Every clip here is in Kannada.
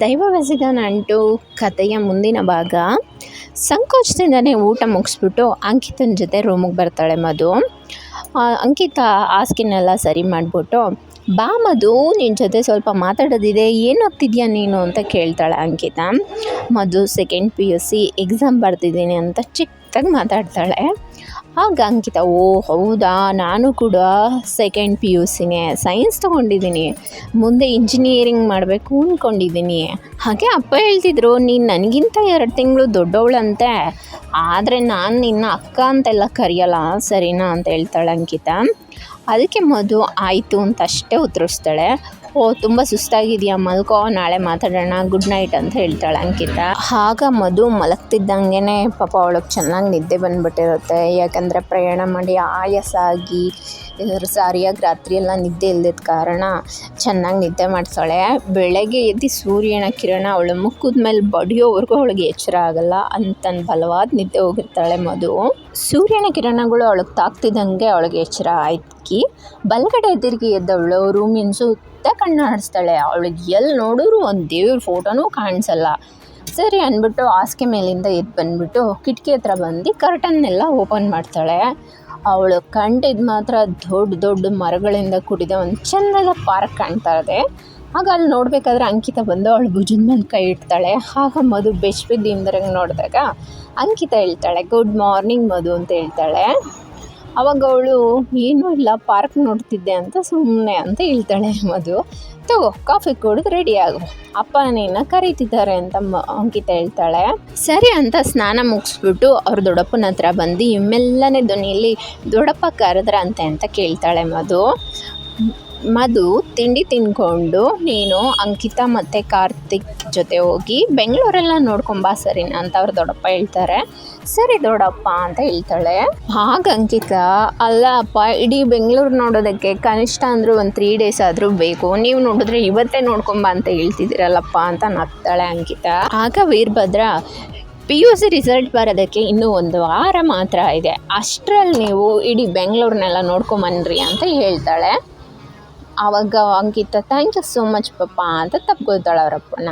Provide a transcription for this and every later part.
ದೈವ ಬೆಸೆದ ನಂಟು ಕಥೆಯ ಮುಂದಿನ ಭಾಗ. ಸಂಕೋಚದಿಂದನೇ ಊಟ ಮುಗಿಸ್ಬಿಟ್ಟು ಅಂಕಿತನ ಜೊತೆ ರೂಮಿಗೆ ಬರ್ತಾಳೆ ಮಧು. ಅಂಕಿತ ಹಾಸಿಗೆನೆಲ್ಲ ಸರಿ ಮಾಡಿಬಿಟ್ಟು, ಬಾ ಮಧು ನಿನ್ನ ಜೊತೆ ಸ್ವಲ್ಪ ಮಾತಾಡೋದಿದೆ ಏನು ನೀನು? ಅಂತ ಕೇಳ್ತಾಳೆ Ankita. Madhu second P U C exam ಬರ್ತಿದ್ದೀನಿ ಅಂತ ಚಿಕ್ಕದಾಗಿ ಮಾತಾಡ್ತಾಳೆ. ಆಗ ಅಂಕಿತ, ಓ, ಹೌದಾ? ನಾನು ಕೂಡ ಸೆಕೆಂಡ್ ಪಿ ಯು ಸಿನೇ ಸೈನ್ಸ್ ತೊಗೊಂಡಿದ್ದೀನಿ. ಮುಂದೆ ಇಂಜಿನಿಯರಿಂಗ್ ಮಾಡಬೇಕು ಅಂದ್ಕೊಂಡಿದ್ದೀನಿ ಹಾಗೆ ಅಪ್ಪ ಹೇಳ್ತಿದ್ರು, ನೀನು ನನಗಿಂತ ಎರಡು ತಿಂಗಳು ದೊಡ್ಡವಳಂತೆ. ಆದರೆ ನಾನು ನಿನ್ನ ಅಕ್ಕ ಅಂತೆಲ್ಲ ಕರೆಯಲ್ಲ, ಸರಿನಾ? ಅಂತ ಹೇಳ್ತಾಳೆ ಅಂಕಿತ. ಅದಕ್ಕೆ ಮದು ಆಯಿತು ಅಂತ ಅಷ್ಟೇ ಉತ್ತರಿಸ್ತಾಳೆ. ಓ, ತುಂಬ ಸುಸ್ತಾಗಿದೆಯಾ ಮಲ್ಕೋ, ನಾಳೆ ಮಾತಾಡೋಣ ಗುಡ್ ನೈಟ್ ಅಂತ ಹೇಳ್ತಾಳೆ ಅಂಕಿತ. ಆಗ ಮಧು ಮಲಗ್ತಿದ್ದಂಗೆ ಪಾಪ ಅವಳಿಗೆ ಚೆನ್ನಾಗಿ ನಿದ್ದೆ ಬಂದ್ಬಿಟ್ಟಿರುತ್ತೆ. ಯಾಕಂದರೆ ಪ್ರಯಾಣ ಮಾಡಿ ಆಯಾಸ ಆಗಿ ಸರಿಯಾಗಿ ರಾತ್ರಿ ಎಲ್ಲ ನಿದ್ದೆ ಇಲ್ಲದ ಕಾರಣ ಚೆನ್ನಾಗಿ ನಿದ್ದೆ ಮಾಡ್ತಾಳೆ ಬೆಳಗ್ಗೆ ಎದ್ದು ಸೂರ್ಯನ ಕಿರಣ ಅವಳ ಮುಖದ ಮೇಲೆ ಬಡಿಯೋವರೆಗೂ ಅವಳಿಗೆ ಎಚ್ಚರ ಆಗಲ್ಲ. ಅಂತಂದು ಬಲವಾದ ನಿದ್ದೆ ಹೋಗಿರ್ತಾಳೆ ಮಧು. ಸೂರ್ಯನ ಕಿರಣಗಳು ಅವಳಿಗೆ ತಾಕ್ತಿದ್ದಂಗೆ ಅವಳಿಗೆ ಎಚ್ಚರ ಆಯ್ಕಿ ಬಲಗಡೆ ತಿರುಗಿ ಎದ್ದವಳು. ರೂಮಿನ ಸುತ್ತ ಕಣ್ಣಾಡಿಸ್ತಾಳೆ ಅವಳಿಗೆ ಎಲ್ಲಿ ನೋಡಿದ್ರು ಒಂದು ದೇವ್ರ ಫೋಟೋನೂ ಕಾಣಿಸಲ್ಲ. ಸರಿ ಅಂದ್ಬಿಟ್ಟು ಹಾಸಿಗೆ ಮೇಲಿಂದ ಎದ್ದು ಬಂದ್ಬಿಟ್ಟು ಕಿಟಕಿ ಹತ್ರ ಬಂದು ಕರ್ಟನ್ನೆಲ್ಲ ಓಪನ್ ಮಾಡ್ತಾಳೆ. ಅವಳು ಕಂಡಿದ್ದು ಮಾತ್ರ ದೊಡ್ಡ ದೊಡ್ಡ ಮರಗಳಿಂದ ಕೂಡಿದ ಒಂದು ಚೆನ್ನದ ಪಾರ್ಕ್ ಕಾಣ್ತಾ ಇದೆ. ಆಗ ಅಲ್ಲಿ ನೋಡಬೇಕಾದ್ರೆ ಅಂಕಿತ ಬಂದು ಅವಳು ಭುಜದ ಮೇಲೆ ಕೈ ಇಡ್ತಾಳೆ. ಆಗ ಮಧು ಬೆಚ್ಚಬಿದ್ದು ಹಿಂದಿರಂಗೆ ನೋಡಿದಾಗ ಅಂಕಿತ ಹೇಳ್ತಾಳೆ ಗುಡ್ ಮಾರ್ನಿಂಗ್ ಮಧು ಅಂತ ಹೇಳ್ತಾಳೆ. ಅವಾಗ ಅವಳು, ಏನೂ ಇಲ್ಲ ಪಾರ್ಕ್ ನೋಡ್ತಿದ್ದೆ ಅಂತ ಸುಮ್ಮನೆ ಅಂತ ಹೇಳ್ತಾಳೆ ಮಧು. ತಗೋ ಕಾಫಿ ಕುಡಿದು ರೆಡಿ ಆಗು. ಅಪ್ಪ ನಿನ್ನ ಕರೀತಿದ್ದಾರೆ ಅಂತ ಅಂಕಿತ ಹೇಳ್ತಾಳೆ. ಸರಿ ಅಂತ ಸ್ನಾನ ಮುಗಿಸ್ಬಿಟ್ಟು ಅವ್ರ ದೊಡ್ಡಪ್ಪನ ಹತ್ರ ಬಂದು, ಇಮ್ಮೆಲ್ಲನೇ ಧ್ವನಿಯಲ್ಲಿ ದೊಡ್ಡಪ್ಪ ಕರೆದ್ರ ಅಂತೆ ಅಂತ ಕೇಳ್ತಾಳೆ ಮಧು. ಮಧು ತಿಂಡಿ ತಿನ್ಕೊಂಡು ನೀನು ಅಂಕಿತ ಮತ್ತು ಕಾರ್ತಿಕ್ ಜೊತೆ ಹೋಗಿ ಬೆಂಗಳೂರೆಲ್ಲ ನೋಡ್ಕೊಂಬಾ ಸರಿ ಅಂತ ಅವ್ರ ದೊಡ್ಡಪ್ಪ ಹೇಳ್ತಾರೆ. ಸರಿ ದೊಡ್ಡಪ್ಪ ಅಂತ ಹೇಳ್ತಾಳೆ. ಆಗ ಅಂಕಿತ ಅಲ್ಲ ಅಪ್ಪ ಇಡೀ ಬೆಂಗಳೂರು ನೋಡೋದಕ್ಕೆ ಕನಿಷ್ಠ ಅಂದರೂ ಒಂದು ತ್ರೀ ಡೇಸ್ ಆದರೂ ಬೇಕು. ನೀವು ನೋಡಿದ್ರೆ ಇವತ್ತೇ ನೋಡ್ಕೊಂಬಾ ಅಂತ ಹೇಳ್ತಿದ್ದೀರಲ್ಲಪ್ಪ ಅಂತ ನಗ್ತಾಳೆ ಅಂಕಿತ. ಆಗ Veerabhadra P U C result ಬರೋದಕ್ಕೆ ಇನ್ನೂ ಒಂದು ವಾರ ಮಾತ್ರ ಇದೆ. ಅಷ್ಟರಲ್ಲಿ ನೀವು ಇಡೀ ಬೆಂಗಳೂರನ್ನೆಲ್ಲ ನೋಡ್ಕೊಂಬನ್ರಿ ಅಂತ ಹೇಳ್ತಾಳೆ. ಆವಾಗ Ankita thank you so much ಪಪ್ಪ ಅಂತ ತಪ್ಕೊಳ್ತಾಳೆ ಅವರಪ್ಪನ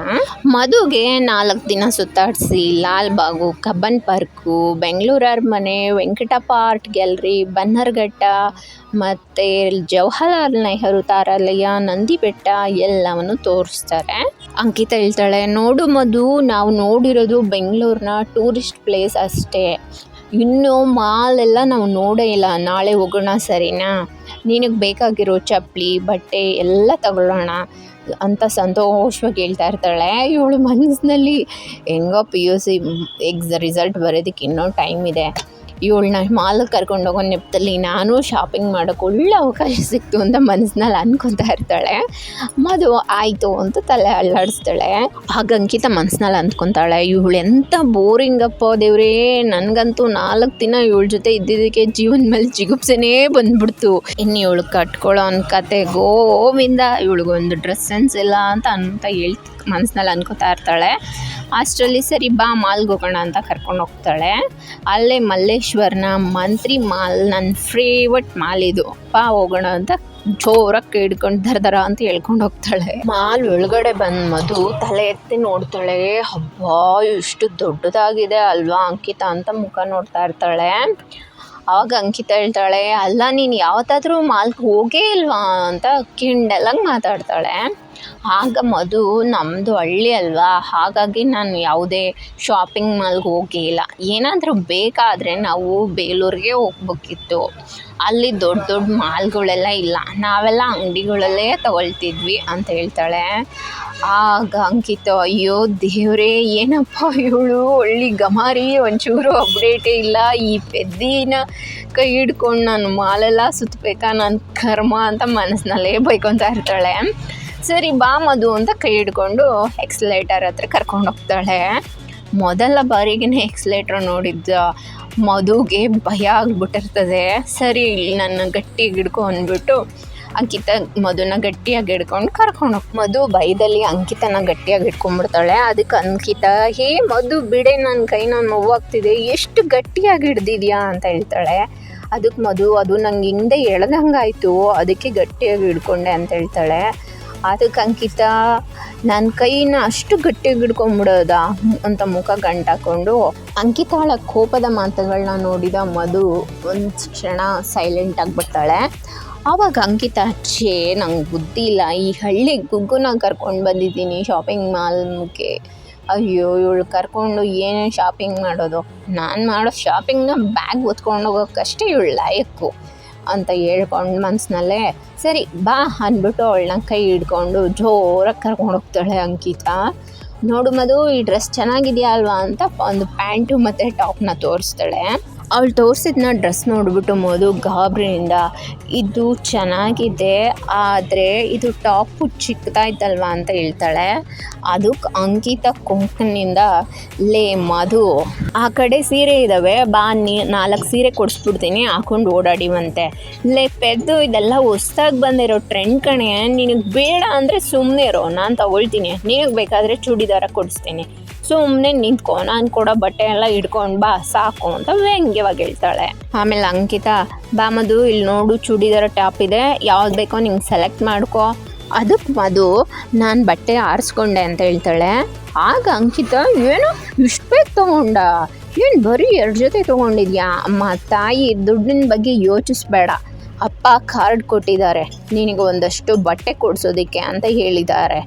ಮದುಗೆ ನಾಲ್ಕು ದಿನ ಸುತ್ತಾಡಿಸಿ ಲಾಲ್ಬಾಗು ಕಬ್ಬನ್ ಪಾರ್ಕು, ಬೆಂಗಳೂರು ಅರಮನೆ ವೆಂಕಟಪ್ಪ ಆರ್ಟ್ ಗ್ಯಾಲರಿ, ಬನ್ನರ್ಘಟ್ಟ ಮತ್ತು ಜವಾಹರ್ಲಾಲ್ ನೆಹರು, ತಾರಾಲಯ ನಂದಿ ಬೆಟ್ಟ ಎಲ್ಲವನ್ನು ತೋರಿಸ್ತಾರೆ. ಅಂಕಿತ ಹೇಳ್ತಾಳೆ, ನೋಡು ಮಧು, ನಾವು ನೋಡಿರೋದು ಬೆಂಗಳೂರಿನ ಟೂರಿಸ್ಟ್ ಪ್ಲೇಸ್ ಅಷ್ಟೇ. ಇನ್ನು ಮಾಲ್ ಎಲ್ಲ ನಾವು ನೋಡೇ ಇಲ್ಲ. ನಾಳೆ ಹೋಗೋಣ ಸರಿನಾ? ನಿನಗೆ ಬೇಕಾಗಿರೋ ಚಪ್ಪಲಿ, ಬಟ್ಟೆ ಎಲ್ಲ ತಗೊಳ್ಳೋಣ ಅಂತ ಸಂತೋಷವಾಗಿ ಹೇಳ್ತಾ ಇರ್ತಾಳೆ. ಇವಳು ಮನಸ್ಸಿನಲ್ಲಿ ಹೆಂಗೋ ಪಿ ಯು ಸಿ ಎಕ್ಸ್ ರಿಸಲ್ಟ್ ಬರೋದಕ್ಕೆ ಇನ್ನೂ ಟೈಮ್ ಇದೆ. ಇವಳನ್ನ ಮಾಲಿಗೆ ಕರ್ಕೊಂಡು ಹೋಗೋ ನೆಪದಲ್ಲಿ ನಾನು ಶಾಪಿಂಗ್ ಮಾಡೋಕೆ ಒಳ್ಳೆ ಅವಕಾಶ ಸಿಕ್ತು ಅಂತ ಮನಸ್ಸಿನಲ್ಲಿ ಅನ್ಕೊತಾ ಇರ್ತಾಳೆ. ಮದು ಆಯಿತು ಅಂತ ತಲೆ ಅಲ್ಲಾಡಿಸ್ತಾಳೆ. ಆಗ ಅಂಕಿತ ಮನಸ್ಸಿನಲ್ಲಿ ಅಂದ್ಕೊತಾಳೆ ಇವಳು ಎಂಥ ಬೋರಿಂಗಪ್ಪ ದೇವ್ರೇ, ನನಗಂತೂ ನಾಲ್ಕು ದಿನ ಇವಳ ಜೊತೆ ಇದ್ದಿದ್ದಕ್ಕೆ ಜೀವನ ಮೇಲೆ ಜಿಗುಪ್ಸೆನೇ ಬಂದ್ಬಿಡ್ತು. ಇನ್ನು ಇವಳು ಕಟ್ಕೊಳ್ಳೋ ಒಂದು ಕತೆ ಗೋವಿಂದ, ಇವಳಿಗೊಂದು ಡ್ರೆಸ್ ಸೆನ್ಸ್ ಇಲ್ಲ ಅಂತ ಅಂತ ಹೇಳ್ತಿ ಮನಸ್ಸಿನಲ್ಲಿ ಅನ್ಕೋತಾ ಇರ್ತಾಳೆ. ಅಷ್ಟರಲ್ಲಿ ಸರಿ ಬಾ, ಮಾಲ್ಗೆ ಹೋಗೋಣ ಅಂತ ಕರ್ಕೊಂಡು ಹೋಗ್ತಾಳೆ. ಅಲ್ಲೇ ಮಲ್ಲೇಶ್ವರನ ಮಂತ್ರಿ ಮಾಲ್ ನನ್ನ ಫೇವಟ್ ಮಾಲ್ ಇದು. ಬಾ, ಹೋಗೋಣ ಅಂತ ಜೋರಾಗಿ ಹಿಡ್ಕೊಂಡು ದರ ಅಂತ ಹೇಳ್ಕೊಂಡು ಹೋಗ್ತಾಳೆ. ಮಾಲ್ ಒಳಗಡೆ ಬಂದು ಮಧು ತಲೆ ಎತ್ತಿ ನೋಡ್ತಾಳೆ. ಹಬ್ಬ ಎಷ್ಟು ದೊಡ್ಡದಾಗಿದೆ ಅಲ್ವಾ ಅಂಕಿತ ಅಂತ ಮುಖ ನೋಡ್ತಾ ಇರ್ತಾಳೆ. ಆವಾಗ ಅಂಕಿತ ಹೇಳ್ತಾಳೆ, ಅಲ್ಲ, ನೀನು ಯಾವತ್ತಾದರೂ ಮಾಲ್ಗೆ ಹೋಗೇ ಇಲ್ವಾ? ಅಂತ ಕಿಂಡಲಾಗಿ ಮಾತಾಡ್ತಾಳೆ. ಆಗ ಮಧು ನಮ್ಮದು ಹಳ್ಳಿ ಅಲ್ವಾ? ಹಾಗಾಗಿ ನಾನು ಯಾವುದೇ ಶಾಪಿಂಗ್ ಮಾಲ್ಗೆ ಹೋಗಿಲ್ಲ ಏನಾದರೂ ಬೇಕಾದರೆ ನಾವು ಬೇಲೂರಿಗೆ ಹೋಗ್ಬೇಕಿತ್ತು. ಅಲ್ಲಿ ದೊಡ್ಡ ದೊಡ್ಡ ಮಾಲ್ಗಳೆಲ್ಲ ಇಲ್ಲ. ನಾವೆಲ್ಲ ಅಂಗಡಿಗಳಲ್ಲೇ ತಗೊಳ್ತಿದ್ವಿ, ಅಂತ ಹೇಳ್ತಾಳೆ. ಆಗ ಅಂಕಿತ, ಅಯ್ಯೋ ದೇವರೇ, ಏನಪ್ಪ ಇವಳು? ಒಳ್ಳೆ ಗಮಾರಿ, ಒಂಚೂರು ಅಪ್ಡೇಟೇ ಇಲ್ಲ. ಈ ಪೆದ್ದಿನ ಕೈ ಹಿಡ್ಕೊಂಡು ನಾನು ಮಾಲೆಲ್ಲ ಸುತ್ತಬೇಕಾ ನನ್ನ ಕರ್ಮ ಅಂತ ಮನಸ್ಸಿನಲ್ಲೇ ಬೈಕೊತಾ ಇರ್ತಾಳೆ. ಸರಿ, ಬಾ ಮಧು ಅಂತ ಕೈ ಹಿಡ್ಕೊಂಡು ಎಕ್ಸ್ಲೇಟರ್ ಹತ್ರ ಕರ್ಕೊಂಡು ಹೋಗ್ತಾಳೆ. ಮೊದಲ ಬಾರಿಗೆ ಎಕ್ಸ್ಲೇಟ್ರ್ ನೋಡಿದ್ದ ಮಧುಗೆ ಭಯ ಆಗ್ಬಿಟ್ಟಿರ್ತದೆ. ಸರಿ ನನ್ನ ಗಟ್ಟಿಯಾಗಿ ಹಿಡ್ಕೊ ಅಂದ್ಬಿಟ್ಟು ಅಂಕಿತ ಮಧುನ ಗಟ್ಟಿಯಾಗಿ ಹಿಡ್ಕೊಂಡು ಕರ್ಕೊಂಡು ಹೋಗಿ ಮಧು ಭಯದಲ್ಲಿ ಅಂಕಿತನ ಗಟ್ಟಿಯಾಗಿ ಹಿಡ್ಕೊಂಡ್ಬಿಡ್ತಾಳೆ. ಅದಕ್ಕೆ ಅಂಕಿತ, ಹೇ ಮಧು, ಬಿಡೆ ನನ್ನ ಕೈ ನಾನು ನೋವಾಗ್ತಿದೆ. ಎಷ್ಟು ಗಟ್ಟಿಯಾಗಿ ಹಿಡ್ದಿದ್ಯಾ? ಅಂತ ಹೇಳ್ತಾಳೆ. ಅದಕ್ಕೆ ಮಧು, ಅದು ನಂಗೆ ಹಿಂದೆ ಎಳ್ದಂಗಾಯ್ತು. ಅದಕ್ಕೆ ಗಟ್ಟಿಯಾಗಿ ಹಿಡ್ಕೊಂಡೆ ಅಂತ ಹೇಳ್ತಾಳೆ. ಅದಕ್ಕೆ ಅಂಕಿತ ನನ್ನ ಕೈನ ಅಷ್ಟು ಹಿಡ್ಕೊಂಬಿಡೋದ ಅಂತ ಮುಖ ಗಂಟಾಕೊಂಡು, ಅಂಕಿತಾಳ ಕೋಪದ ಮಾತುಗಳನ್ನ ನೋಡಿದ ಮಧು ಒಂದು ಕ್ಷಣ ಸೈಲೆಂಟ್ ಆಗಿಬಿಡ್ತಾಳೆ ಆವಾಗ ಅಂಕಿತ, ಛೇ, ನಂಗೆ ಬುದ್ಧಿ ಇಲ್ಲ, ಈ ಹಳ್ಳಿ ಗುಗ್ಗುನ ಕರ್ಕೊಂಡು ಬಂದಿದ್ದೀನಿ ಶಾಪಿಂಗ್ ಮಾಲ್ಗೆ ಅಯ್ಯೋ, ಇವಳು ಕರ್ಕೊಂಡು ಏನೇನು ಶಾಪಿಂಗ್ ಮಾಡೋದು? ನಾನು ಮಾಡೋ ಶಾಪಿಂಗ್ನ ಬ್ಯಾಗ್ ಹೊತ್ಕೊಂಡು ಹೋಗೋಕ್ಕಷ್ಟೇ ಇವಳು ಲಾಯಕ್ಕು. ಅಂತ ಹೇಳ್ಕೊಂಡು ಮನಸ್ಸಿನಲ್ಲೇ ಸರಿ, ಬಾ, ಅಂದ್ಬಿಟ್ಟು ಅವಳನ್ನ ಕೈ ಹಿಡ್ಕೊಂಡು ಜೋರಾಗಿ ಕರ್ಕೊಂಡು ಹೋಗ್ತಾಳೆ ಅಂಕಿತಾ. ನೋಡು ಮದು ಈ ಡ್ರೆಸ್ ಚೆನ್ನಾಗಿದೆಯಾ ಅಲ್ವಾ? ಅಂತ ಒಂದು ಪ್ಯಾಂಟು ಮತ್ತು ಟಾಪ್ನ ತೋರಿಸ್ತಾಳೆ. ಅವಳು ತೋರಿಸಿದ್ನ ಡ್ರೆಸ್ ನೋಡಿಬಿಟ್ಟು ಮೋದು ಗಾಬರಿಯಿಂದ. ಇದು ಚೆನ್ನಾಗಿದೆ, ಆದರೆ ಇದು ಟಾಪು ಚಿಕ್ಕದಾಯ್ತಲ್ವಾ ಅಂತ ಹೇಳ್ತಾಳೆ. ಅದಕ್ಕೆ ಅಂಕಿತ ಕೊಂಕಣಿಂದ ಲೇ ಮಧು, ಆ ಕಡೆ ಸೀರೆ ಇದ್ದಾವೆ ಬಾ, ನೀ ನಾಲ್ಕು ಸೀರೆ ಕೊಡಿಸ್ಬಿಡ್ತೀನಿ, ಹಾಕೊಂಡು ಓಡಾಡಿವಂತೆ. ಲೇ ಪೆದ್ದು, ಇದೆಲ್ಲ ಹೊಸ್ದಾಗಿ ಬಂದಿರೋ ಟ್ರೆಂಡ್ ಕಣೆ, ನಿನಗೆ ಬೇಡ ಅಂದರೆ ಸುಮ್ಮನೆ ಇರೋ, ನಾನು ತಗೊಳ್ತೀನಿ, ನಿನಗೆ ಬೇಕಾದರೆ ಚೂಡಿದಾರ ಕೊಡಿಸ್ತೀನಿ. ಸುಮ್ಮನೆ ನಿಂತ್ಕೊ ನಾನು ಕೊಡೋ ಬಟ್ಟೆ ಎಲ್ಲ ಇಟ್ಕೊಂಡು ಬಾ, ಸಾಕು ಅಂತ ವ್ಯಂಗ್ಯವಾಗಿ ಹೇಳ್ತಾಳೆ. ಆಮೇಲೆ ಅಂಕಿತ, ಬಾ ಮಧು ಇಲ್ಲಿ ನೋಡು ಚೂಡಿದಾರ ಟಾಪ್ ಇದೆ, ಯಾವ್ದು ಬೇಕೋ ನಿಂಗೆ ಸೆಲೆಕ್ಟ್ ಮಾಡ್ಕೊ. ಅದಕ್ಕೆ ಮದು ನಾನು ಬಟ್ಟೆ ಆರಿಸ್ಕೊಂಡೆ ಅಂತ ಹೇಳ್ತಾಳೆ. ಆಗ ಅಂಕಿತ, ಏನು ಇಷ್ಟು ಬೇಗ ತೊಗೊಂಡ? ಏನು ಬರೀ ಎರಡು ಜೊತೆ ತೊಗೊಂಡಿದ್ಯಾ? ಅಮ್ಮ, ತಾಯಿ ದುಡ್ಡಿನ ಬಗ್ಗೆ ಯೋಚಿಸ್ಬೇಡ. ಅಪ್ಪ ಕಾರ್ಡ್ ಕೊಟ್ಟಿದ್ದಾರೆ. ನಿನಗೆ ಒಂದಷ್ಟು ಬಟ್ಟೆ ಕೊಡಿಸೋದಕ್ಕೆ, ಅಂತ ಹೇಳಿದ್ದಾರೆ.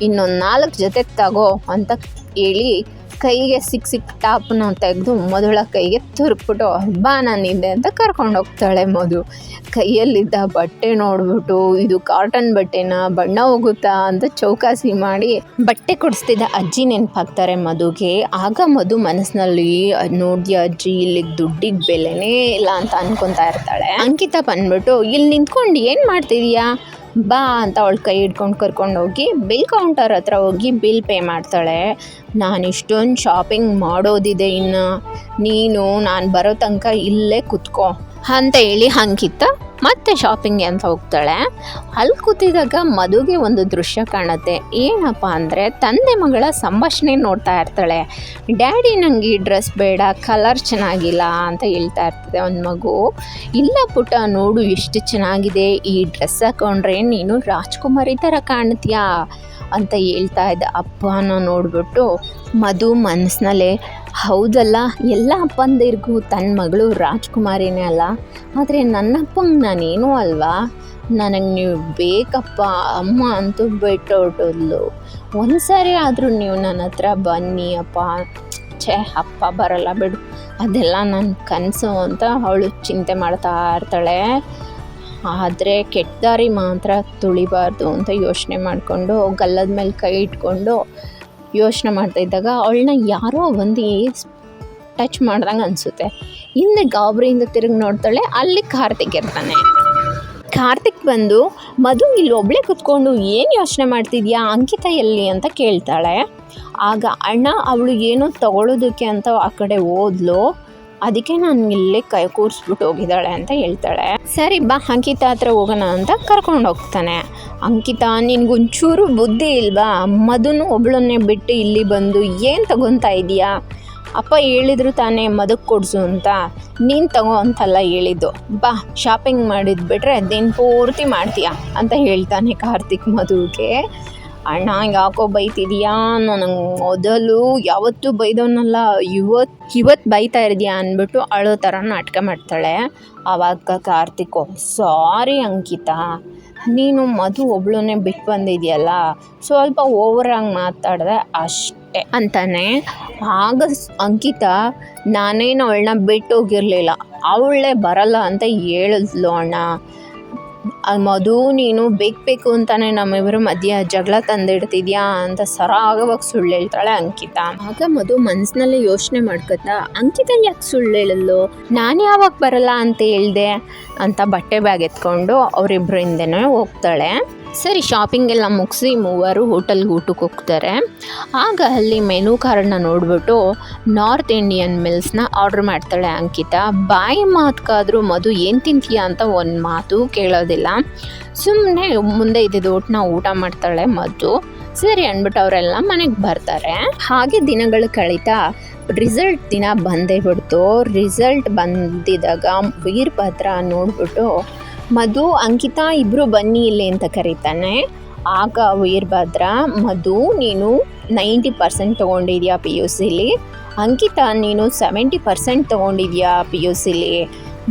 ಇನ್ನೊಂದು ನಾಲ್ಕು ಜೊತೆ ತಗೋ ಅಂತ ಹೇಳಿ ಕೈಗೆ ಸಿಕ್ಕ ಸಿಕ್ಕ ಟಾಪ್ನ ತೆಗೆದು ಮಧುಳ ಕೈಗೆ ತುರ್ಬಿಟ್ಟು ಬಾ ನಾನಿದೆ ಅಂತ ಕರ್ಕೊಂಡು ಹೋಗ್ತಾಳೆ ಮಧು. ಕೈಯಲ್ಲಿದ್ದ ಬಟ್ಟೆ ನೋಡ್ಬಿಟ್ಟು, ಇದು ಕಾಟನ್ ಬಟ್ಟೆನ? ಬಣ್ಣ ಹೋಗುತ್ತಾ? ಅಂತ ಚೌಕಾಸಿ ಮಾಡಿ ಬಟ್ಟೆ ಕೊಡಿಸ್ತಿದ್ದ ಅಜ್ಜಿ ನೆನಪಾಗ್ತಾರೆ ಮಧುಗೆ. ಆಗ ಮಧು ಮನಸ್ಸಿನಲ್ಲಿ ನೋಡಿದ ಅಜ್ಜಿ ಇಲ್ಲಿಗೆ ದುಡ್ಡಿಗೆ ಬೆಲೆನೇ ಇಲ್ಲ ಅಂತ ಅನ್ಕೊತಾ ಇರ್ತಾಳೆ. ಅಂಕಿತ ಬಂದ್ಬಿಟ್ಟು, ಇಲ್ಲಿ ನಿಂತ್ಕೊಂಡು ಏನು ಮಾಡ್ತಿದೀಯಾ? ಬಾ ಅಂತ ಅವಳು ಕೈ ಹಿಡ್ಕೊಂಡು ಕರ್ಕೊಂಡು ಹೋಗಿ ಬಿಲ್ ಕೌಂಟರ್ ಹತ್ರ ಹೋಗಿ ಬಿಲ್ ಪೇ ಮಾಡ್ತಾಳೆ. ನಾನು ಇಷ್ಟೊಂದು ಶಾಪಿಂಗ್ ಮಾಡೋದಿದೆ ಇನ್ನು. ನೀನು, ನಾನು ಬರೋ ತನಕ ಇಲ್ಲೇ ಕುತ್ಕೋ. ಅಂತ ಹೇಳಿ ಅಂಕಿತ ಮತ್ತೆ ಶಾಪಿಂಗ್ಗೆ ಅಂತ ಹೋಗ್ತಾಳೆ. ಅಲ್ಲಿ ಕೂತಿದಾಗ ಮಧುಗೆ ಒಂದು ದೃಶ್ಯ ಕಾಣುತ್ತೆ. ಏನಪ್ಪ ಅಂದರೆ ತಂದೆ ಮಗಳ ಸಂಭಾಷಣೆ ನೋಡ್ತಾ ಇರ್ತಾಳೆ. ಡ್ಯಾಡಿ ನನಗೆ ಈ ಡ್ರೆಸ್ ಬೇಡ ಕಲರ್ ಚೆನ್ನಾಗಿಲ್ಲ ಅಂತ ಹೇಳ್ತಾ ಇರ್ತದೆ ಒಂದು ಮಗು. ಇಲ್ಲ ಪುಟ್ಟ, ನೋಡು ಎಷ್ಟು ಚೆನ್ನಾಗಿದೆ. ಈ ಡ್ರೆಸ್ ಹಾಕೊಂಡ್ರೆ ನೀನು ರಾಜ್ಕುಮಾರಿ ಥರ ಕಾಣ್ತೀಯಾ? ಅಂತ ಹೇಳ್ತಾ ಇದ್ದ ಅಪ್ಪನ ನೋಡಿಬಿಟ್ಟು ಮಧು ಮನಸ್ಸಿನಲ್ಲೇ ಹೌದಲ್ಲ, ಎಲ್ಲ ಅಪ್ಪಂದಿರ್ಗೂ ತನ್ನ ಮಗಳು ರಾಜ್ಕುಮಾರಿನೇ ಅಲ್ಲ? ಆದರೆ ನನ್ನ ಅಪ್ಪಂಗೆ ನಾನೇನೂ ಅಲ್ವಾ? ನನಗೆ ನೀವು ಬೇಕಪ್ಪ, ಅಮ್ಮ ಅಂತೂ ಬಿಟ್ಟೊಟ್ಟದ್ಲು ಒಂದು ಸಾರಿ ಆದರೂ ನೀವು ನನ್ನ ಹತ್ರ ಬನ್ನಿ ಅಪ್ಪ. ಛೇ, ಅಪ್ಪ ಬರಲ್ಲ ಬಿಡು. ಅದೆಲ್ಲ ನನ್ನ ಕನಸು ಅಂತ ಅವಳು ಚಿಂತೆ ಮಾಡ್ತಾ ಇರ್ತಾಳೆ. ಆದರೆ ಕೆಟ್ಟದಾರಿ ಮಾತ್ರ ತುಳಿಬಾರ್ದು ಅಂತ ಯೋಚನೆ ಮಾಡಿಕೊಂಡು ಗಲ್ಲದ ಮೇಲೆ ಕೈ ಇಟ್ಕೊಂಡು ಯೋಚನೆ ಮಾಡ್ತಾ ಇದ್ದಾಗ ಅವಳನ್ನ ಯಾರೋ ಒಂದು ಟಚ್ ಮಾಡ್ದಂಗೆ ಅನಿಸುತ್ತೆ. ಹಿಂದೆ ಗಾಬರಿಯಿಂದ ತಿರುಗಿ ನೋಡ್ತಾಳೆ, ಅಲ್ಲಿ ಕಾರ್ತಿಕ್ ಇರ್ತಾನೆ. ಕಾರ್ತಿಕ್ ಬಂದು, ಮಧು, ಇಲ್ಲಿ ಒಬ್ಳೆ ಕುತ್ಕೊಂಡು ಏನು ಯೋಚನೆ ಮಾಡ್ತಿದ್ಯಾ? ಅಂಕಿತ ಎಲ್ಲಿ? ಅಂತ ಕೇಳ್ತಾಳೆ. ಆಗ, ಅಣ್ಣ, ಅವಳು ಏನೋ ತಗೊಳ್ಳೋದಕ್ಕೆ ಅಂತ ಆ ಕಡೆ ಹೋದ್ಲು. ಅದಕ್ಕೆ ನಾನು ಇಲ್ಲೇ ಕೈ, ಕೂರಿಸ್ಬಿಟ್ಟು ಹೋಗಿದ್ದಾಳೆ ಅಂತ ಹೇಳ್ತಾಳೆ. ಸರಿ, ಬಾ, ಅಂಕಿತ ಹತ್ರ ಹೋಗೋಣ ಅಂತ ಕರ್ಕೊಂಡು ಹೋಗ್ತಾನೆ. ಅಂಕಿತ, ನಿನ್ಗೊಂಚೂರು ಬುದ್ಧಿ ಇಲ್ವಾ? ಮಧುನು ಒಬ್ಳನ್ನೇ ಬಿಟ್ಟು ಇಲ್ಲಿ ಬಂದು ಏನು ತಗೊತಾ ಇದೀಯಾ ಅಪ್ಪ ಹೇಳಿದ್ರು ತಾನೇ ಮದಕ್ಕೆ ಕೊಡಿಸು ಅಂತ. ನೀನು ತಗೋ ಅಂತಲ್ಲ ಹೇಳಿದ್ದು. ಬಾ ಶಾಪಿಂಗ್ ಮಾಡಿದ್ಬಿಟ್ರೆ ದಿನ ಪೂರ್ತಿ ಮಾಡ್ತೀಯಾ? ಅಂತ ಹೇಳ್ತಾನೆ ಕಾರ್ತಿಕ್ ಮಧುಗೆ. ಅಣ್ಣ ಯಾಕೋ ಬೈತಿದೀಯಾ ನನಗೆ ಮೊದಲು ಯಾವತ್ತೂ ಬೈದವನಲ್ಲ ಇವತ್ತು ಇವತ್ತು ಬೈತಾ ಇದ್ದೀಯಾ ಅಂದ್ಬಿಟ್ಟು ಅಳೋ ಥರ ನಾಟಕ ಮಾಡ್ತಾಳೆ. ಆವಾಗ ಕಾರ್ತಿಕ್ ಸಾರಿ ಅಂಕಿತಾ. ನೀನು ಮಧು ಒಬ್ಳನ್ನೇ ಬಿಟ್ಟು ಬಂದಿದೆಯಲ್ಲ, ಸ್ವಲ್ಪ ಓವರಾಗಿ ಮಾತಾಡಿದೆ ಅಷ್ಟೇ ಅಂತಾನೆ. ಆಗ ಅಂಕಿತ, ನಾನೇನು ಅವಳನ್ನ ಬಿಟ್ಟು ಹೋಗಿರಲಿಲ್ಲ, ಅವಳೇ ಬರಲ್ಲ ಅಂತ ಹೇಳಿದ್ಲು ಅಣ್ಣ. ಮಧು, ನೀನು ಬೇಕು ಬೇಕು ಅಂತಾನೆ ನಮ್ಮಿಬ್ಬರ ಮಧ್ಯೆ ಜಗಳ ತಂದಿಡ್ತಿದ್ಯಾ ಅಂತ ಸರಾಗವಾಗಿ ಸುಳ್ಳು ಹೇಳ್ತಾಳೆ ಅಂಕಿತ. ಆಗ ಮಧು ಮನಸ್ಸಿನಲ್ಲಿ ಯೋಚನೆ ಮಾಡ್ಕೊತಾ, ಅಂಕಿತ, ಯಾಕೆ ಸುಳ್ಳು ಹೇಳಲ್ಲು? ನಾನು ಯಾವಾಗ ಬರಲ್ಲ ಅಂತ ಹೇಳ್ದೆ? ಅಂತ ಬಟ್ಟೆ ಬ್ಯಾಗ್ ಎತ್ಕೊಂಡು ಅವರಿಬ್ಬರ ಹಿಂದೆನೇ ಹೋಗ್ತಾಳೆ. ಸರಿ ಶಾಪಿಂಗ್ ಎಲ್ಲ ಮುಗಿಸಿ ಮೂವರು ಹೋಟೆಲ್ಗೆ ಊಟಕ್ಕೆ ಹೋಗ್ತಾರೆ. ಆಗ ಅಲ್ಲಿ ಮೆನು ಕಾರ್ಡ್ನ ನೋಡಿಬಿಟ್ಟು ನಾರ್ತ್ ಇಂಡಿಯನ್ ಮಿಲ್ಸ್ನ ಆರ್ಡ್ರ್ ಮಾಡ್ತಾಳೆ ಅಂಕಿತ. ಬಾಯಿ ಮಾತ್ಕಾದರೂ ಮಧು ಏನು ತಿಂತೀಯ ಅಂತ ಒಂದು ಮಾತು ಕೇಳೋದಿಲ್ಲ. ಸುಮ್ಮನೆ ಮುಂದೆ ಇದ್ದಿದ್ದು ಊಟನ ಊಟ ಮಾಡ್ತಾಳೆ ಮಧು. ಸರಿ ಅಂದ್ಬಿಟ್ಟು ಅವರೆಲ್ಲ ಮನೆಗೆ ಬರ್ತಾರೆ. ಹಾಗೆ ದಿನಗಳು ಕಳೀತಾ ರಿಸಲ್ಟ್ ದಿನ ಬಂದೇ ಬಿಡ್ತು. ರಿಸಲ್ಟ್ ಬಂದಿದ್ದಾಗ ವೀರಭದ್ರ ನೋಡ್ಬಿಟ್ಟು ಮಧು, ಅಂಕಿತಾ ಇಬ್ಬರು ಬನ್ನಿ ಇಲ್ಲಿ ಅಂತ ಕರೀತಾನೆ. ಆಗ ವೀರಭದ್ರ ಮಧು, ನೀನು ನೈಂಟಿ ಪರ್ಸೆಂಟ್ ತೊಗೊಂಡಿದ್ಯಾ ಪಿ ಯು ಸಿಲಿ ಅಂಕಿತಾ, ನೀನು ಸೆವೆಂಟಿ ಪರ್ಸೆಂಟ್ ತೊಗೊಂಡಿದ್ಯಾ ಪಿ ಯು ಸಿಲಿ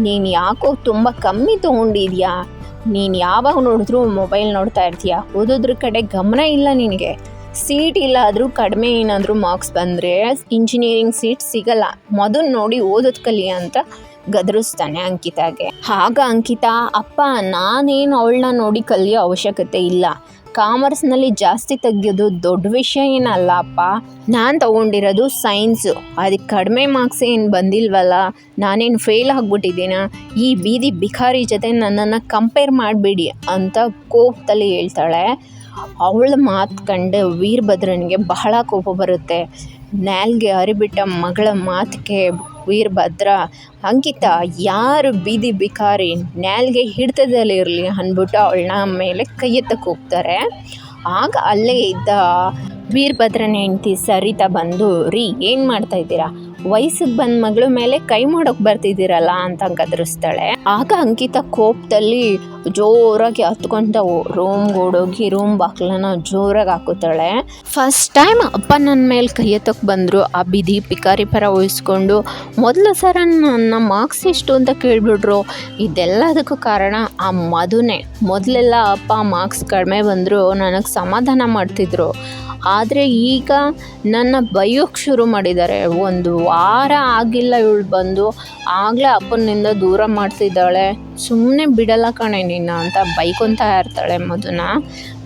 ನೀನು ಯಾಕೋ ತುಂಬ ಕಮ್ಮಿ ತೊಗೊಂಡಿದ್ಯಾ? ನೀನು ಯಾವಾಗ ನೋಡಿದ್ರೂ ಮೊಬೈಲ್ ನೋಡ್ತಾ ಇರ್ತೀಯ? ಓದೋದ್ರ ಕಡೆ ಗಮನ ಇಲ್ಲ ನಿನಗೆ. ಸೀಟ್ ಇಲ್ಲಾದರೂ ಕಡಿಮೆ ಏನಾದರೂ ಮಾರ್ಕ್ಸ್ ಬಂದರೆ, ಇಂಜಿನಿಯರಿಂಗ್ ಸೀಟ್ ಸಿಗಲ್ಲ. ಮೊದಲು ನೋಡಿ ಓದೋದು ಕಲಿ ಅಂತ ಗದರಿಸ್ತಾನೆ ಅಂಕಿತಾಗೆ. ಆಗ ಅಂಕಿತಾ, ಅಪ್ಪ, ನಾನೇನು ಅವಳನ್ನ ನೋಡಿ ಕಲಿಯೋ ಅವಶ್ಯಕತೆ ಇಲ್ಲ. ಕಾಮರ್ಸ್ನಲ್ಲಿ ಜಾಸ್ತಿ ತೆಗೆಯೋದು ದೊಡ್ಡ ವಿಷಯ ಏನಲ್ಲ ಅಪ್ಪ. ನಾನು ತಗೊಂಡಿರೋದು ಸೈನ್ಸು. ಅದಕ್ಕೆ ಕಡಿಮೆ ಮಾರ್ಕ್ಸ್ ಏನು ಬಂದಿಲ್ವಲ್ಲ, ನಾನೇನು ಫೇಲ್ ಆಗಿಬಿಟ್ಟಿದ್ದೀನ? ಈ ಬೀದಿ ಬಿಖಾರಿ ಜೊತೆ ನನ್ನನ್ನು ಕಂಪೇರ್ ಮಾಡಬೇಡಿ ಅಂತ ಕೋಪದಲ್ಲಿ ಹೇಳ್ತಾಳೆ. ಅವಳ ಮಾತು ಕಂಡು ವೀರಭದ್ರನಿಗೆ ಬಹಳ ಕೋಪ ಬರುತ್ತೆ. ನಾಲ್ಗೆ ಹರಿಬಿಟ್ಟ ಮಗಳ ಮಾತಿಗೆ ವೀರಭದ್ರ ಅಂಕಿತ, ಯಾರು ಬೀದಿ ಬಿಕಾರಿ ನಾಲ್ಗೆ ಹಿಡ್ತದಲ್ಲಿರಲಿ ಅಂದ್ಬಿಟ್ಟು ಅವಳನ್ನ ಮೇಲೆ ಕೈ ಎತ್ತಕ್ಕೆ ಹೋಗ್ತಾರೆ. ಆಗ ಅಲ್ಲೇ ಇದ್ದ ವೀರಭದ್ರನ ಹೆಂಡ್ತಿ ಸರಿತಾ ಬಂದು, ರೀ, ಏನು ಮಾಡ್ತಾ ಇದ್ದೀರಾ? ವಯಸ್ಸಿಗೆ ಬಂದ ಮಗಳ ಮೇಲೆ ಕೈ ಮಾಡೋಕ್ ಬರ್ತಿದ್ದೀರಲ್ಲ ಅಂತ ಗದರಿಸ್ತಾಳೆ ಆಗ ಅಂಕಿತ ಕೋಪದಲ್ಲಿ ಜೋರಾಗಿ ಹತ್ಕೊಂತ ರೂಮ್ಗೆ ಓಡೋಗಿ ರೂಮ್ ಬಾಕ್ಲನ ಜೋರಾಗಿ ಹಾಕುತ್ತಾಳೆ. ಫಸ್ಟ್ ಟೈಮ್ ಅಪ್ಪ ನನ್ನ ಮೇಲೆ ಕೈ ಎತ್ತಕ್ಕೆ ಬಂದರು. ಆ ಬಿದಿ ಪಿಕಾರಿ ಪರ ಉಳಿಸ್ಕೊಂಡು ಮೊದಲು ಸರ ನನ್ನ ಮಾರ್ಕ್ಸ್ ಎಷ್ಟು ಅಂತ ಕೇಳಿಬಿಟ್ರು. ಇದೆಲ್ಲದಕ್ಕೂ ಕಾರಣ ಆ ಮಧುನೇ. ಮೊದಲೆಲ್ಲ ಅಪ್ಪ ಮಾರ್ಕ್ಸ್ ಕಡಿಮೆ ಬಂದರು, ನನಗೆ ಸಮಾಧಾನ ಮಾಡ್ತಿದ್ರು. ಆದರೆ ಈಗ ನನ್ನ ಬೈಯೋಕ್ಕೆ ಶುರು ಮಾಡಿದ್ದಾರೆ. ಒಂದು ವಾರ ಆಗಿಲ್ಲ ಇವಳು ಬಂದು. ಆಗಲೇ ಅಪ್ಪನಿಂದ ದೂರ ಮಾಡ್ತಿದ್ದಾಳೆ ಸುಮ್ಮನೆ ಬಿಡಲ್ಲ ಕಣೆ ನಿನ್ನ ಅಂತ ಬೈಕೊತಾ ಇರ್ತಾಳೆ ಮಧುನ.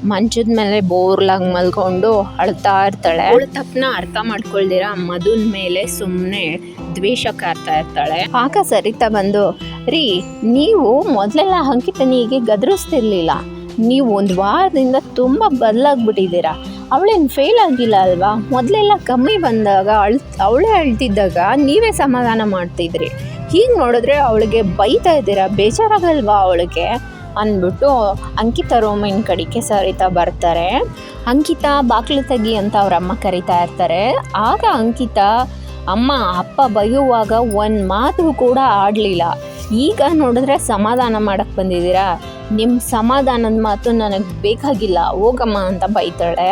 ಮಂಚದ ಮೇಲೆ ಬೋರ್ಲಾಗಿ ಮಲ್ಕೊಂಡು ಅಳ್ತಾ ಇರ್ತಾಳೆ. ಅವಳು ತಪ್ಪನ್ನ ಅರ್ಥ ಮಾಡ್ಕೊಳ್ದಿರ? ಮಧುನ ಮೇಲೆ ಸುಮ್ಮನೆ ದ್ವೇಷ ಕಾರ್ತಾ ಇರ್ತಾಳೆ. ಆಗ ಸರಿತಾ ಬಂದು, ರೀ, ನೀವು ಮೊದಲೆಲ್ಲ ಅಂಕಿತನಿಗೆ ಗದರಿಸ್ತಿರ್ಲಿಲ್ಲ. ನೀವು ಒಂದು ವಾರದಿಂದ ತುಂಬ ಬದಲಾಗ್ಬಿಟ್ಟಿದ್ದೀರಾ. ಅವಳೇನು ಫೇಲ್ ಆಗಿಲ್ಲ ಅಲ್ವಾ? ಮೊದಲೆಲ್ಲ ಕಮ್ಮಿ ಬಂದಾಗ, ಅಳ್, ಅವಳೇ ಅಳ್ತಿದ್ದಾಗ ನೀವೇ ಸಮಾಧಾನ ಮಾಡ್ತಿದ್ರಿ. ಹೀಗೆ ನೋಡಿದ್ರೆ ಅವಳಿಗೆ ಬೈತಾ ಇದ್ದೀರಾ? ಬೇಜಾರಾಗಲ್ವಾ ಅವಳಿಗೆ? ಅಂದ್ಬಿಟ್ಟು ಅಂಕಿತಾ ರೋಮಿನ ಕಡೆಗೆ ಸರಿತಾ ಬರ್ತಾರೆ. ಅಂಕಿತಾ ಬಾಕ್ಲು ತಗಿ ಅಂತ ಅವರಮ್ಮ ಕರಿತಾ ಇರ್ತಾರೆ. ಆಗ ಅಂಕಿತಾ, ಅಮ್ಮ, ಅಪ್ಪ ಬೈಯುವಾಗ ಒಂದು ಮಾತು ಕೂಡ ಆಡಲಿಲ್ಲ. ಈಗ ನೋಡಿದ್ರೆ ಸಮಾಧಾನ ಮಾಡಕ್ಕೆ ಬಂದಿದ್ದೀರಾ? ನಿಮ್ಮ ಸಮಾಧಾನದ ಮಾತು ನನಗೆ ಬೇಕಾಗಿಲ್ಲ, ಹೋಗಮ್ಮ ಅಂತ ಬೈತಾಳೆ.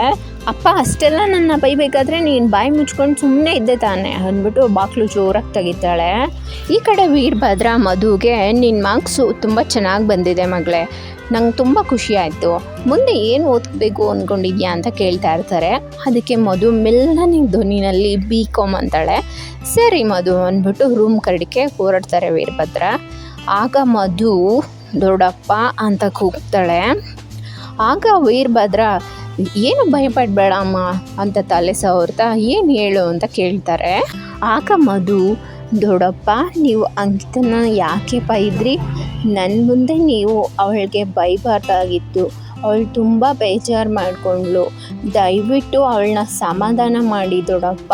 ಅಪ್ಪ, ಅಷ್ಟೆಲ್ಲ ನನ್ನ ಬೈಬೇಕಾದ್ರೆ ನೀನು ಬಾಯಿ ಮುಚ್ಕೊಂಡು ಸುಮ್ಮನೆ ಇದ್ದೆ ತಾನೆ ಅಂದ್ಬಿಟ್ಟು ಬಾಕ್ಲು ಜೋರಾಗಿ ತೆಗಿತಾಳೆ. ಈ ಕಡೆ ವೀರಭದ್ರ ಮಧುಗೆ ನಿನ್ನ ಮಾರ್ಕ್ಸು ತುಂಬ ಚೆನ್ನಾಗಿ ಬಂದಿದೆ ಮಗಳೇ. ನಂಗೆ ತುಂಬ ಖುಷಿ ಆಯಿತು. ಮುಂದೆ ಏನು ಓದ್ಬೇಕು ಅಂದ್ಕೊಂಡಿದ್ಯಾ ಅಂತ ಕೇಳ್ತಾ ಇರ್ತಾರೆ. ಅದಕ್ಕೆ ಮಧು ಮೆಲ್ಲನೆ ಧ್ವನಿನಲ್ಲಿ ಬಿ ಕಾಮ್ ಅಂತಾಳೆ. ಸರಿ ಮಧು ಅಂದ್ಬಿಟ್ಟು ರೂಮ್ ಕರಡಿಕೆ ಹೋರಾಡ್ತಾರೆ ವೀರಭದ್ರ ಆಗ ಮಧು ದೊಡ್ಡಪ್ಪ ಅಂತ ಕೂಗ್ತಾಳೆ. ಆಗ ವೀರಭದ್ರ ಏನು ಭಯಪಡಬೇಡ ಅಮ್ಮ ಅಂತ ತಲೆ ಸವರ್ತಾ ಏನು ಹೇಳು ಅಂತ ಕೇಳ್ತಾರೆ. ಆಗ ಮಧು, ದೊಡ್ಡಪ್ಪ, ನೀವು ಅಂಕಿತನ ಯಾಕೆ ಬೈದ್ರಿ? ನನ್ನ ಮುಂದೆ ನೀವು ಅವಳಿಗೆ ಬೈಬಾರ್ದಾಗಿತ್ತು. ಅವಳು ತುಂಬ ಬೇಜಾರು ಮಾಡಿಕೊಂಡ್ಳು. ದಯವಿಟ್ಟು ಅವಳನ್ನ ಸಮಾಧಾನ ಮಾಡಿ ದೊಡ್ಡಪ್ಪ.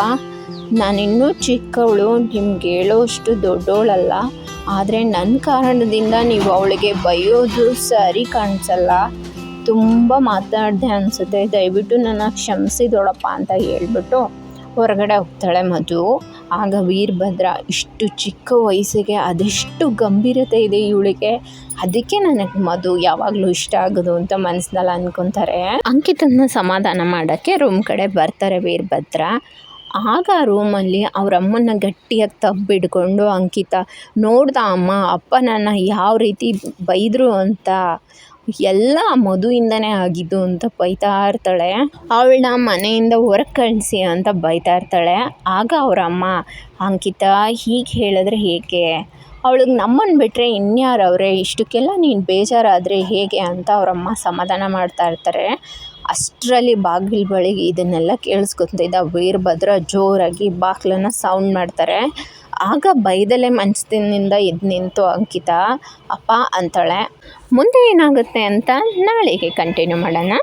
ನಾನಿನ್ನೂ ಚಿಕ್ಕವಳು, ನಿಮ್ಗೆ ಹೇಳೋಷ್ಟು ದೊಡ್ಡವಳಲ್ಲ. ಆದರೆ ನನ್ನ ಕಾರಣದಿಂದ ನೀವು ಅವಳಿಗೆ ಬೈಯೋದು ಸರಿ ಕಾಣಿಸಲ್ಲ. ತುಂಬ ಮಾತಾಡಿದೆ ಅನಿಸುತ್ತೆ. ದಯವಿಟ್ಟು ನನ್ನ ಕ್ಷಮಿಸಿ ದೊಡ್ಡಪ್ಪ ಅಂತ ಹೇಳ್ಬಿಟ್ಟು ಹೊರಗಡೆ ಹೋಗ್ತಾಳೆ ಮಧು. ಆಗ ವೀರಭದ್ರ, ಇಷ್ಟು ಚಿಕ್ಕ ವಯಸ್ಸಿಗೆ ಅದೆಷ್ಟು ಗಂಭೀರತೆ ಇದೆ ಇವಳಿಗೆ. ಅದಕ್ಕೆ ನನಗೆ ಮಧು ಯಾವಾಗಲೂ ಇಷ್ಟ ಆಗೋದು ಅಂತ ಮನಸ್ಸಿನಲ್ಲಿ ಅನ್ಕೊತಾರೆ. ಅಂಕಿತನ ಸಮಾಧಾನ ಮಾಡೋಕ್ಕೆ ರೂಮ್ ಕಡೆ ಬರ್ತಾರೆ ವೀರಭದ್ರ. ಆಗ ರೂಮಲ್ಲಿ ಅವ್ರ ಅಮ್ಮನ ಗಟ್ಟಿಯಾಗಿ ತಬ್ಬಿಡ್ಕೊಂಡು ಅಂಕಿತ, ನೋಡ್ದ ಅಮ್ಮ, ಅಪ್ಪ ನನ್ನ ಯಾವ ರೀತಿ ಬೈದರು ಅಂತ, ಎಲ್ಲ ಮಧುವಿಂದನೇ ಆಗಿದ್ದು ಅಂತ ಬೈತಾ ಇರ್ತಾಳೆ ಅವಳನ್ನ ಮನೆಯಿಂದ ಹೊರಗೆ ಕಳಿಸಿ ಅಂತ ಬೈತಾ ಇರ್ತಾಳೆ ಆಗ ಅವ್ರ ಅಮ್ಮ, ಅಂಕಿತ, ಹೀಗೆ ಹೇಳಿದ್ರೆ ಹೇಗೆ? ಅವಳಿಗೆ ನಮ್ಮನ್ನು ಬಿಟ್ಟರೆ ಇನ್ಯಾರು ಅವರೇ? ಇಷ್ಟಕ್ಕೆಲ್ಲ ನೀನು ಬೇಜಾರಾದರೆ ಹೇಗೆ? ಅಂತ ಅವರಮ್ಮ ಸಮಾಧಾನ ಮಾಡ್ತಾ ಇರ್ತಾರೆ ಅಷ್ಟರಲ್ಲಿ ಬಾಗಿಲು ಬಳಿ ಇದನ್ನೆಲ್ಲ ಕೇಳಿಸ್ಕೊತಿದ್ದ ವೀರಭದ್ರ ಜೋರಾಗಿ ಬಾಗಿಲನ್ನ ಸೌಂಡ್ ಮಾಡ್ತಾರೆ. ಆಗ ಬೈದಲೆ ಮಂಚದಿಂದ ಎದ್ದು ನಿಂತು ಅಂಕಿತ, ಅಪ್ಪ, ಅಂತಾಳೆ. ಮುಂದೆ ಏನಾಗುತ್ತೆ ಅಂತ ನಾಳೆಗೆ ಕಂಟಿನ್ಯೂ ಮಾಡೋಣ.